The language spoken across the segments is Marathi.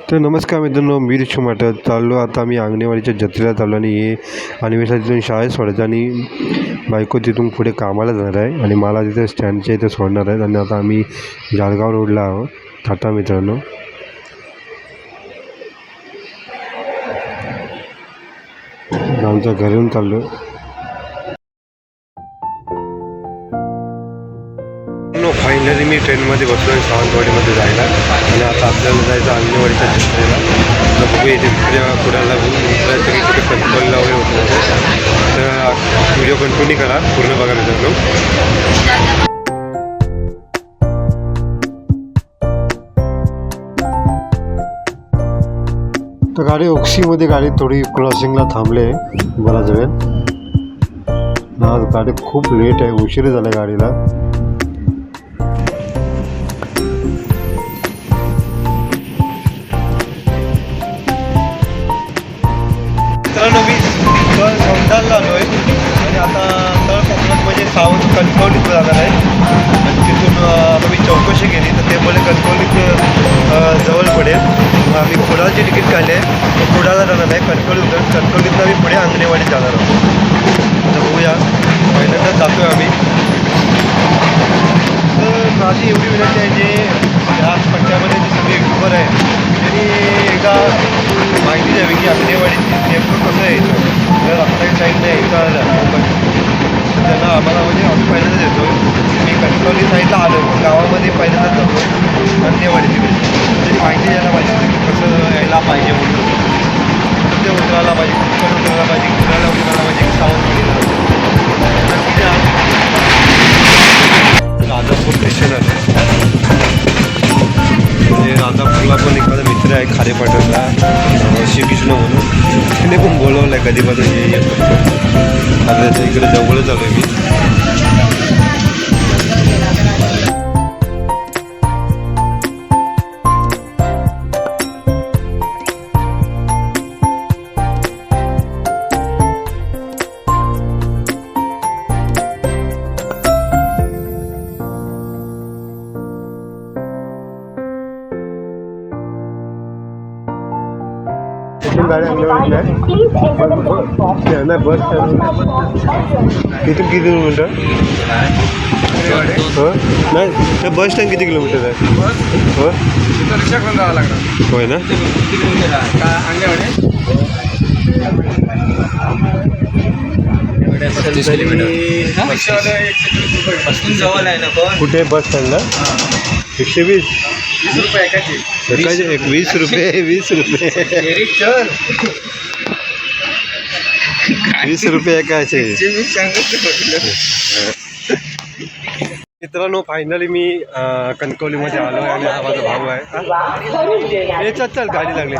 तर नमस्कार मित्रांनो मी ऋषी माटत चाललो. आता आम्ही अंगणेवाडीच्या जत्रेला चाललो आणि हे मी तिथून शाळेत सोडायचं आणि बायको तिथून पुढे कामाला जाणार आहे आणि मला तिथे स्टँडच्या इथे सोडणार आहेत आणि आता आम्ही जळगाव रोडला आहोत. टाटा मित्रांनो. आमच्या घरून चाललो मी ट्रेनमध्ये बसलो आहे सावंतवाडीमध्ये जायला. आणि आता आपल्याला जायचं अंगणवाडीच्या जत्रेला तर बघूया इथे दुसऱ्या कुणाला उतरायचं की कुठे कन्फर्मला वगैरे उतरायचं तर व्हिडिओ कंटिन्यू करा पूर्ण बघा मित्रांनो तर गाडी ओक्सीमध्ये गाडी थोडी क्रॉसिंगला थांबले बराच वेळ. आज गाडी खूप लेट आहे उशीर झाला गाडीला. तळ सौंदालला आलो आहे आणि आता तळ कोकणात म्हणजे सावंत कणकवलीत जाणार आहे. आणि तिथून आम्ही चौकशी केली तर ते मला कणकवलीत जवळ पडेल. आम्ही कुडाळचे तिकीट काढली आहे. कुडाळला जाणार आहे. कणकवली उतर कणकवलीतनं आम्ही पुढे आंगणेवाडीत जाणार आहोत. आता बघूया. पहिल्यांदा जातो आहे आम्ही. तर माझी एवढी विनंती आहे जे ह्या पट्ट्यामध्ये जे सगळे युट्यूबर आहे त्यांनी एकदा माहिती द्यावी की अंगणेवाडीची नेमकं कसं आहे. जर आपल्या साईडने एकदा आलं मुंबई त्यांना आम्हाला म्हणजे आम्ही पहिल्यांदाच येतो मी कणकवली साईडला आलो. गावामध्ये पहिल्यांदाच जातो. आणि अंगणेवाडी तिकडे म्हणजे माहिती द्यायला पाहिजे कसं यायला पाहिजे म्हणून. कुठे उतरायला पाहिजे कुठं उतरायला पाहिजे कुणाला उतरायला पाहिजे की सावंतवाडीला राजापूर स्टेशन आहे माझा राजापूरला पण एक माझा मित्र आहे खारे पाटणला. श्रीकृष्ण म्हणून. त्याने पण बोलवलं आहे कधीपासून म्हणजे ये त्याच्या इकडे जवळच आलो आहे मी. नाही बस तिथून किती किलोमीटर? हो? नाही ते बस स्टँड किती किलोमीटर आहे? हो? रिक्षा करून जावं लागणार. होय ना? कुठे बस स्टँडला एकशे वीस. वीस रुपये एकाची. एकाचे एक वीस रुपये वीस रुपये. वीस रुपये एकाचे. जे मी सांगत म्हटलं. मित्रांनो फायनली मी कणकवलीमध्ये आलो आहे आणि हा माझा भाऊ आहे. हे चल चल गाडी लागली.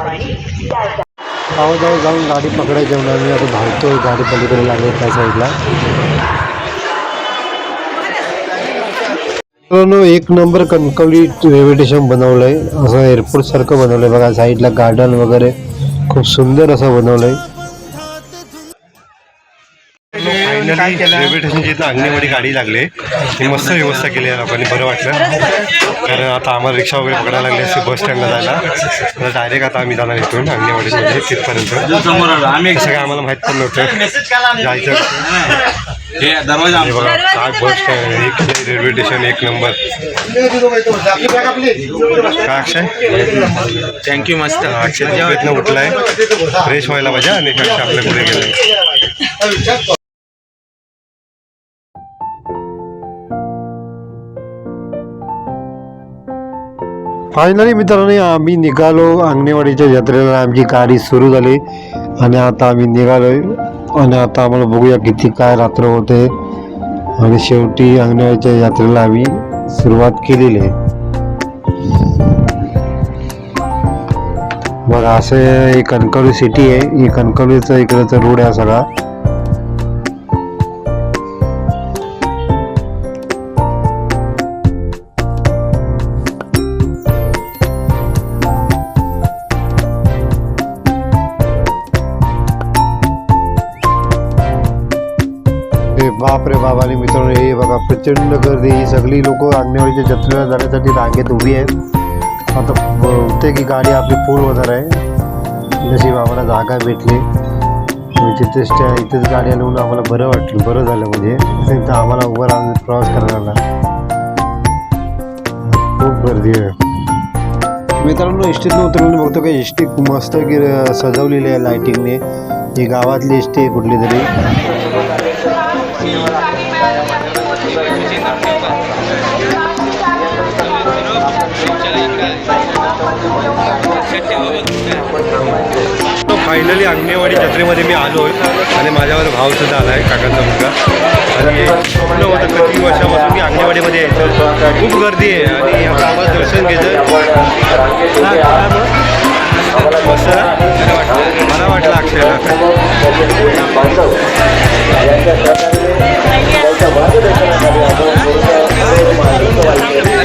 गावोगाव जाऊन गाडी पकडायची म्हणून आम्ही आता धावतोय गाडी पलीकडे लागली त्या साईडला मित्रांनो एक नंबर कणकवली रेव्हिटेशन बनवलंय. असं एअरपोर्ट सारखं बनवलंय. बघा साईडला गार्डन वगैरे खूप सुंदर असं बनवलंय. फायनली रेल्वे स्टेशनची इथं अंगणेवाडी गाडी लागली ही मस्त व्यवस्था केली आहे लोकांनी बरं वाटलं. कारण आता आम्हाला रिक्षा वगैरे पकडायला लागली असते बस स्टँडला जायला. तर डायरेक्ट आता आम्ही जाणार इथून अंगणेवाडीमध्ये तिथपर्यंत. आम्ही सगळं आम्हाला माहीत पण नव्हतं. जायचं. हे दरवाजा हे बघा काय बस स्टँड एक रेल्वे स्टेशन एक नंबर काय अक्षय? थँक्यू मस्त. अक्षय उठलाय. फ्रेश व्हायला पाहिजे आणि आपल्या पुढे गेलाय फायनली मित्रांनो आम्ही निघालो अंगणेवाडीच्या जत्रेला आमची गाडी सुरू झाली आणि आता आम्ही निघालो. आणि आता आम्हाला बघूया किती काय रात्र होते. आणि शेवटी अंगणेवाडीच्या यात्रेला आम्ही सुरुवात केलेली आहे. बघा असं एक कणकवली सिटी आहे. ही कणकवलीचा इकडचा रोड आहे सगळा. बाप रे बाप, आणि मित्रांनो, हे बघा, प्रचंड गर्दी ही सगळी लोक अंगणवाडीच्या जत्रेला जाण्यासाठी रांगेत उभी आहेत. आता बहुतेक की गाडी आपली फुल होणार आहे. नशीब आम्हाला जागा भेटली. म्हणजे तिथेच त्या इथेच गाडी आणून आम्हाला बरं वाटलं. बरं झालं म्हणजे. तर आम्हाला उभं राहून प्रवास करायला. खूप गर्दी आहे. मित्रांनो एस टीतनं उतरवून बघतो का एस टी मस्त की सजवलेली आहे लायटिंगने ही गावातली एस टी आहे कुठली तरी. फायनली अंगणेवाडी जत्रेमध्ये मी आलो आहे आणि माझ्यावर भाव सुद्धा आला आहे काकांचा मुलगा. आणि स्वप्न होतं? किती वर्षापासून मी अंगणेवाडीमध्ये यायचं खूप गर्दी आहे आणि आम्हाला दर्शन घ्यायचं मला वाटलं अक्षयला. जेवढं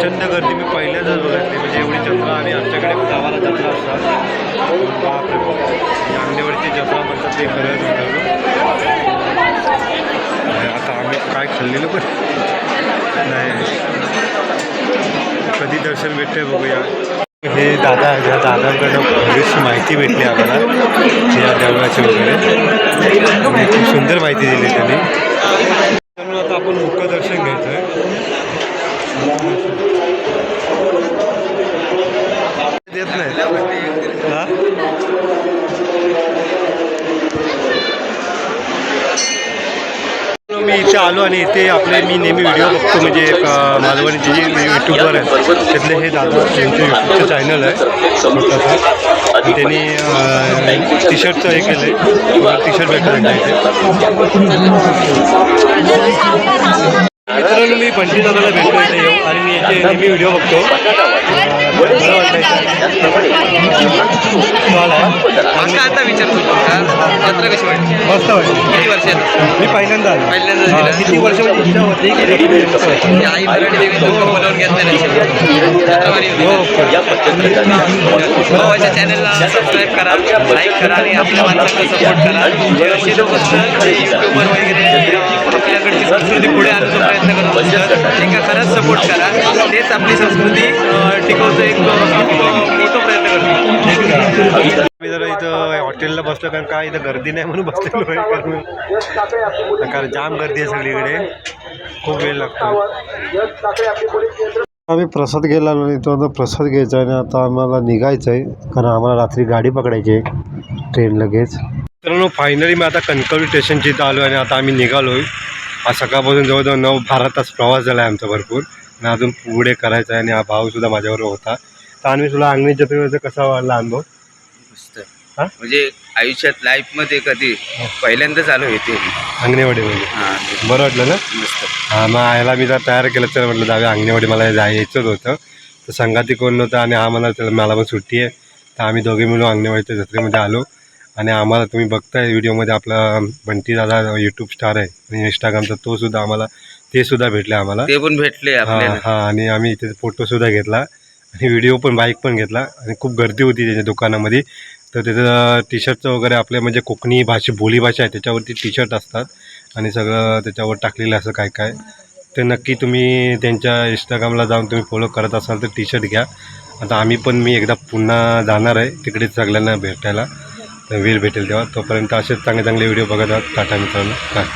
प्रचंड गर्दी मी पहिल्यांदाच बघितली. म्हणजे एवढी जत्रा आणि आमच्याकडे गावाला जत्रा असतात. बापरे जत्रा म्हणतात ते खरंच आता आम्ही काय खाल्लेलं पण नाही. कधी दर्शन भेटतंय बघूया. हे दादा ह्या दादांकडनं बरीचशी माहिती भेटली आम्हाला या देवळाची वगैरे. खूप सुंदर माहिती दिली त्यांनी. मी इथे आलो आणि इथे आपले मी नेहमी व्हिडिओ बघतो म्हणजे मालवणीचे जे यूट्यूबर आहेत त्यातले हे दादा त्यांचं यूट्यूबचं चॅनल आहे छोटंसं त्यांनी टी शर्टचं हे केलं आहे टी शर्ट भेटलं इथे मित्रांनो मी बंटी दादाला भेटलो इथे येऊ आणि मी याचे नेहमी व्हिडिओ बघतो. आता विचारतो कशी वाटली मस्त वाटलं किती वर्षात मी पहिल्यांदा आलो. हा? किती वर्षाची इच्छा होती की नक्की यायचं होतं. म्हणजे आई मराठी देवी तुमका बोलावून घेतलं नाही जत्रा भारी हो, भावाच्या चॅनलला सबस्क्राईब करा लाईक करा आणि आपल्या माणसांना सपोर्ट करा. जे लोक युट्यूबर वगैरे आपल्याकडची संस्कृती पुढे आणण्याचा प्रयत्न करत. असतात एका खरंच सपोर्ट करा. तेच आपली संस्कृती टिकवचं एक मोठं प्रयत्न करतो. मी जरा इथं हॉटेलला बसलो कारण काय इथं गर्दी नाही म्हणून बसलेलो आहे कारण कारण जाम गर्दी आहे सगळीकडे. खूप वेळ लागतो. आम्ही प्रसाद घ्यायला आलो तो आता प्रसाद घ्यायचा आहे आणि आता आम्हाला निघायचं आहे कारण आम्हाला रात्री गाडी पकडायची आहे ट्रेन लगेच. मित्रांनो फायनली मी आता कणकवली स्टेशनच्या इथं आलो आणि आता आम्ही निघालो आज सकाळपासून जवळजवळ नऊ बारा तास प्रवास झाला आहे आमचा भरपूर. आणि अजून पुढे करायचा आहे आणि हा भाऊसुद्धा माझ्याबरोबर होता. तर आम्ही तुला अंगणी जत्रेचा कसा वाढला अनुभव? मस्त. हा? म्हणजे आयुष्यात लाईफमध्ये कधी पहिल्यांदाच आलो येते अंगणेवाडीमध्ये. हा बरं वाटलं ना? मस्त. हा मग आयला मी जर तयार केलं तर म्हटलं जाऊया अंगणेवाडी मला जायचंच होतं. तर संगाती कोण नव्हतं आणि हा मला मला पण सुट्टी आहे. तर आम्ही दोघे मिळून अंगणेवाडीच्या जत्रेमध्ये आलो. आणि आम्हाला तुम्ही बघताय व्हिडिओमध्ये आपला बंटी दादा यूट्यूब स्टार आहे. आणि इंस्टाग्रामचा तो सुद्धा आम्हाला ते सुद्धा भेटले आम्हाला. ते पण भेटले हा हा आणि आम्ही इथे फोटोसुद्धा घेतला. आणि व्हिडिओ पण बाईक पण घेतला. आणि खूप गर्दी होती त्याच्या दुकानामध्ये. तर त्याचं टी शर्टचं वगैरे आपल्या म्हणजे कोकणी भाषे बोलीभाषा आहे त्याच्यावरती टी शर्ट असतात. आणि सगळं त्याच्यावर टाकलेलं असं काय काय. ते नक्की तुम्ही त्यांच्या इंस्टाग्रामला जाऊन तुम्ही फॉलो करत असाल तर टी शर्ट घ्या. आता आम्ही पण मी एकदा पुन्हा जाणार आहे तिकडे सगळ्यांना भेटायला. तर वेळ भेटेल तेव्हा. तोपर्यंत असेच चांगले चांगले व्हिडिओ बघत आहात टाटा मित्रांनो. काय